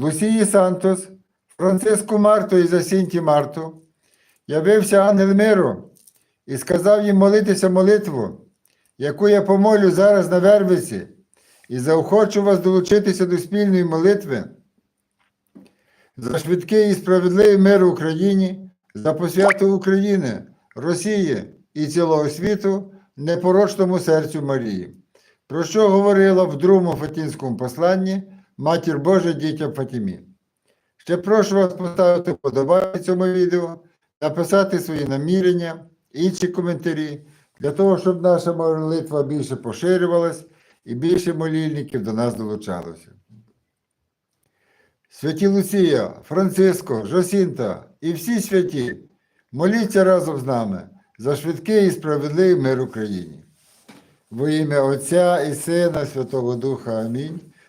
Лусії Сантос, Франциску Марту і Засінті Марту, явився ангел миру і сказав їм молитися молитву, яку я помолю зараз на Вервиці, і заохочу вас долучитися до спільної молитви за швидкий і справедливий мир в Україні, за посвяту України, Росії і цілого світу непорочному серцю Марії, про що говорила в другому Фатінському посланні Матір Божа дітям Фатімі. Ще прошу вас поставити вподобайку цьому відео, написати свої намірення, інші коментарі, для того, щоб наша молитва більше поширювалась і більше молільників до нас долучалося. Святі Луція, Франциско, Жосінта і всі святі, моліться разом з нами за швидкий і справедливий мир Україні. Во ім'я Отця і Сина Святого Духа Амінь.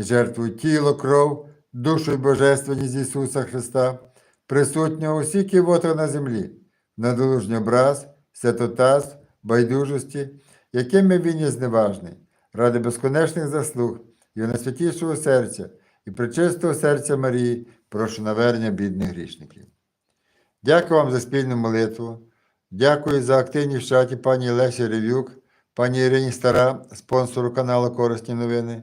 і жертвую тіло, кров, душу і божественність Ісуса Христа, присутнього усі ківоти на землі, надолужній образ, святотаз, байдужості, якими він є зневажний, ради безконечних заслуг і найсвятішого серця і причистого серця Марії, прошу навернення бідних грішників. Дякую вам за спільну молитву. Дякую за активність в чаті пані Лесі Ревюк, пані Ірині Стара, спонсору каналу Корисні новини,